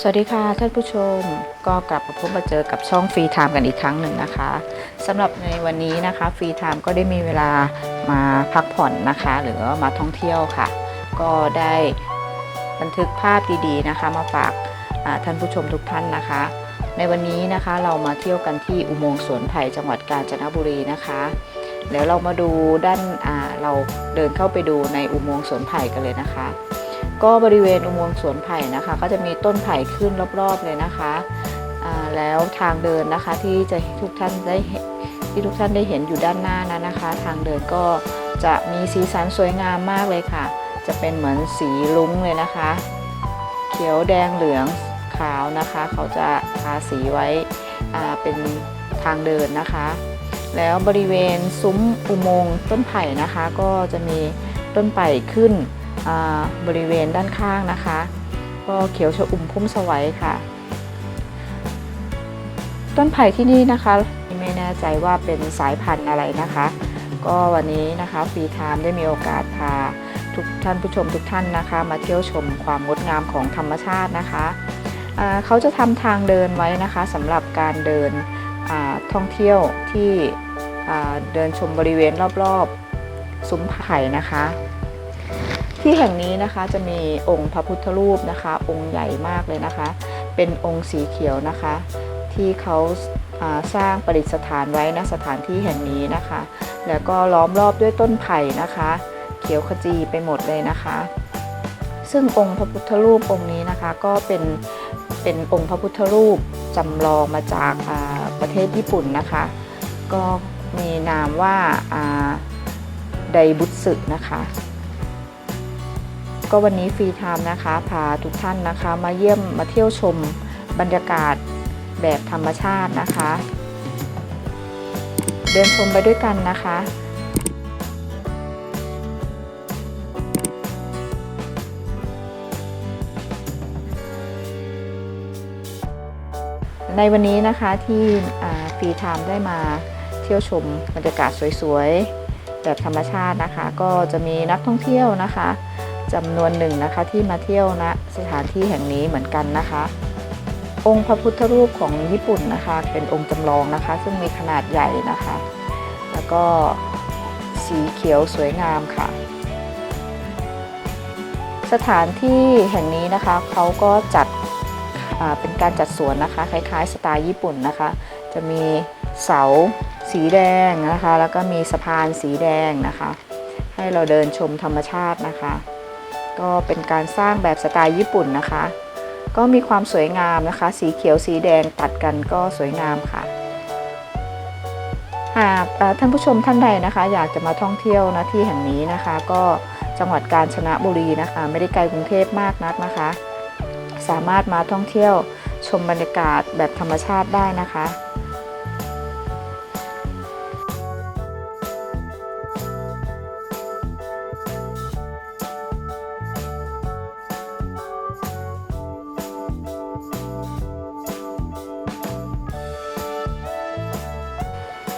สวัสดีค่ะท่านผู้ชมก็กลับมาพบมาเจอกับช่องฟรีไทม์กันอีกครั้งหนึ่งนะคะสำหรับในวันนี้นะคะฟรีไทม์ก็ได้มีเวลามาพักผ่อนนะคะ หรือว่ามาท่องเที่ยวค่ะ ก็ได้บันทึกภาพดีๆนะคะ มาฝากท่านผู้ชมทุกท่านนะคะ ในวันนี้นะคะเรามาเที่ยวกันที่อุโมงค์สวนไผ่จังหวัดกาญจนบุรีนะคะเดี๋ยวเรามาดูด้านเราเดินเข้าไปดูในอุโมงค์สวนไผ่กันเลยนะคะ ก็บริเวณอุโมงค์สวนไผ่นะคะ ก็จะมีต้นไผ่ขึ้นรอบๆเลยนะคะแล้วทางเดินนะคะที่จะทุกท่านได้เห็นที่ทุกท่านได้เห็นอยู่ด้านหน้านั้นนะคะ ทางเดินก็จะมีสีสันสวยงามมากเลยค่ะ จะเป็นเหมือนสีลุ้งเลยนะคะ เขียวแดงเหลืองขาวนะคะ เขาจะทาสีไว้เป็นทางเดินนะคะ แล้วบริเวณซุ้มอุโมงค์ต้นไผ่นะคะ ก็จะมีต้นไผ่ขึ้น บริเวณด้านข้างนะคะ ก็เขียวชอุ่มพุ่มสวัยค่ะ ต้นไผ่ที่นี่นะคะไม่แน่ใจว่าเป็นสายพันธุ์อะไรนะคะ ก็วันนี้นะคะฟรีไทม์ได้มีโอกาสพาทุกท่านผู้ชมทุกท่านนะคะ มาเที่ยวชมความงดงามของธรรมชาตินะคะเขาจะทำทางเดินไว้นะคะสำหรับการเดินท่องเที่ยวที่เดินชมบริเวณรอบๆ ซุ้มไผ่นะคะ ที่แห่งนี้นะคะจะมีองค์พระพุทธรูปนะคะ องค์ใหญ่มากเลยนะคะ เป็นองค์สีเขียวนะคะ ที่เขาาสร้างประดิษฐานไว้ณสถานที่แห่งนี้นะคะ แล้วก็ล้อมรอบด้วยต้นไผ่นะคะ เขียวขจีไปหมดเลยนะคะ ซึ่งองค์พระพุทธรูปองค์นี้นะคะก็เป็นเป็นองค์พระพุทธรูปจำลองมาจากาประเทศญี่ปุ่นนะคะ ก็มีนามว่าอ่าไดบุตสึนะคะ ก็วันนี้ฟรีไทม์นะคะพาทุกท่านนะคะมาเยี่ยมมาเที่ยวชมบรรยากาศแบบธรรมชาตินะคะ เดินชมไปด้วยกันนะคะในวันนี้นะคะที่ฟรีไทม์ได้มาเที่ยวชมบรรยากาศสวยๆ แบบธรรมชาตินะคะ ก็จะมีนักท่องเที่ยวนะคะ จำนวนหนึ่งนะคะที่มาเที่ยวณสถานที่แห่งนี้เหมือนกันนะคะ องค์พระพุทธรูปของญี่ปุ่นนะคะ เป็นองค์จำลองนะคะ ซึ่งมีขนาดใหญ่นะคะ แล้วก็สีเขียวสวยงามค่ะ สถานที่แห่งนี้นะคะเขาก็จัดเป็นการจัดสวนนะคะ คล้ายๆ สไตล์ญี่ปุ่นนะคะ จะมีเสาสีแดงนะคะ แล้วก็มีสะพานสีแดงนะคะ ให้เราเดินชมธรรมชาตินะคะ ก็เป็นการสร้างแบบสไตล์ญี่ปุ่นนะคะ ก็มีความสวยงามนะคะ สีเขียวสีแดงตัดกันก็สวยงามค่ะหากท่านผู้ชมท่านใดนะคะ อยากจะมาท่องเที่ยวนะที่แห่งนี้นะคะ ก็จังหวัดกาญจนบุรีนะคะ ไม่ได้ไกลกรุงเทพมากนักนะคะ สามารถมาท่องเที่ยวชมบรรยากาศแบบธรรมชาติได้นะคะ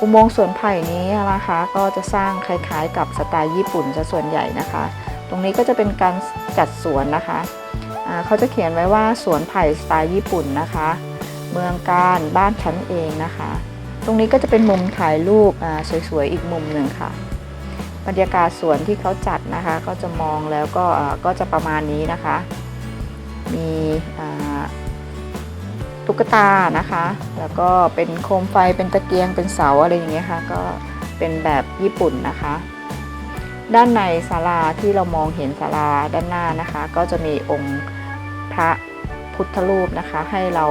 อุโมงค์สวนไผ่นี้นะคะก็จะสร้างคล้ายๆ กับสไตล์ญี่ปุ่นซะส่วนใหญ่นะคะ ตรงนี้ก็จะเป็นการจัดสวนนะคะเขาจะเขียนไว้ว่าสวนไผ่สไตล์ญี่ปุ่นนะคะ เมืองการบ้านฉันเองนะคะ ตรงนี้ก็จะเป็นมุมถ่ายรูปสวยๆอีกมุมหนึ่งค่ะ บรรยากาศสวนที่เขาจัดนะคะ ก็จะมองแล้วก็ก็จะประมาณนี้นะคะ มี ตุ๊กตานะคะ แล้วก็เป็นโคมไฟเป็นตะเกียงเป็นเสาอะไรอย่างเงี้ยค่ะ ก็เป็นแบบญี่ปุ่นนะคะ ด้านในศาลาที่เรามองเห็นศาลาด้านหน้านะคะ ก็จะมีองค์พระพุทธรูปนะคะ ให้เรา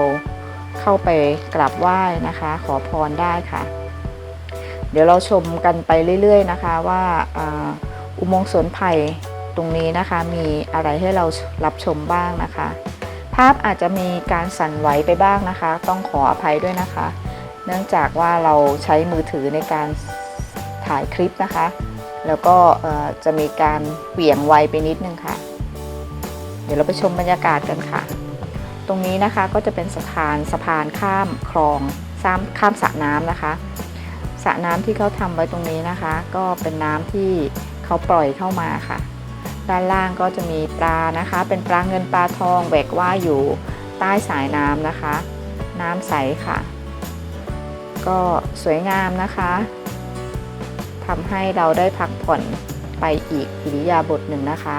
เข้าไปกราบไหว้นะคะ ขอพรได้ค่ะ เดี๋ยวเราชมกันไปเรื่อย ๆ นะคะว่าอุโมงค์สวนไผ่ตรงนี้นะคะ มีอะไรให้เรารับชมบ้างนะคะาพอาจจะมีการสั่นไหวไปบ้างนะคะ ต้องขออภัยด้วยนะคะ เนื่องจากว่าเราใช้มือถือในการถ่ายคลิปนะคะ แล้วก็จะมีการเหวี่ยงไวไปนิดนึงค่ะ เดี๋ยวเราไปชมบรรยากาศกันค่ะ ตรงนี้นะคะก็จะเป็นสะพานสะพานข้ามคลองข้ามข้ามสระน้ำนะคะสระน้ำที่เขาทำไว้ตรงนี้นะคะ ก็เป็นน้ำที่เขาปล่อยเข้ามาค่ะ ด้านล่างก็จะมีปลานะคะ เป็นปลาเงินปลาทองแหวกว่าอยู่ใต้สายน้ำนะคะ น้ำใสค่ะ ก็สวยงามนะคะทำให้เราได้พักผ่อนไปอีกอิริยาบถหนึ่งนะคะ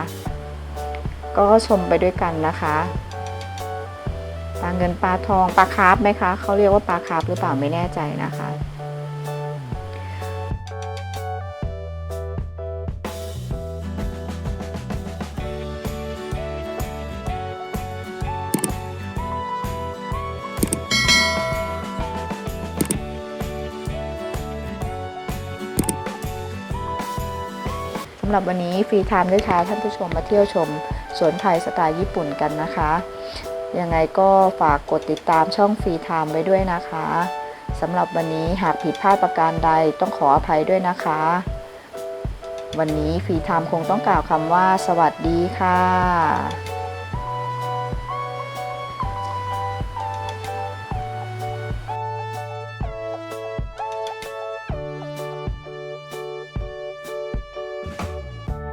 ก็ชมไปด้วยกันนะคะปลาเงินปลาทองปลาคาร์ฟไหมคะเขาเรียกว่าปลาคาร์ฟหรือเปล่าไม่แน่ใจนะคะำหรับวันนี้ฟรีไทม์ได้พาท่านผู้ชมมาเที่ยวชม สวนไทยสไตล์ญี่ปุ่นกันนะคะ ยังไงก็ฝากกดติดตามช่องฟรีไทม์ไว้ด้วยนะคะสำหรับวันนี้หากผิดพลาดประการใดต้องขออภัยด้วยนะคะ วันนี้ฟรีไทม์คงต้องกล่าวคำว่า สวัสดีค่ะ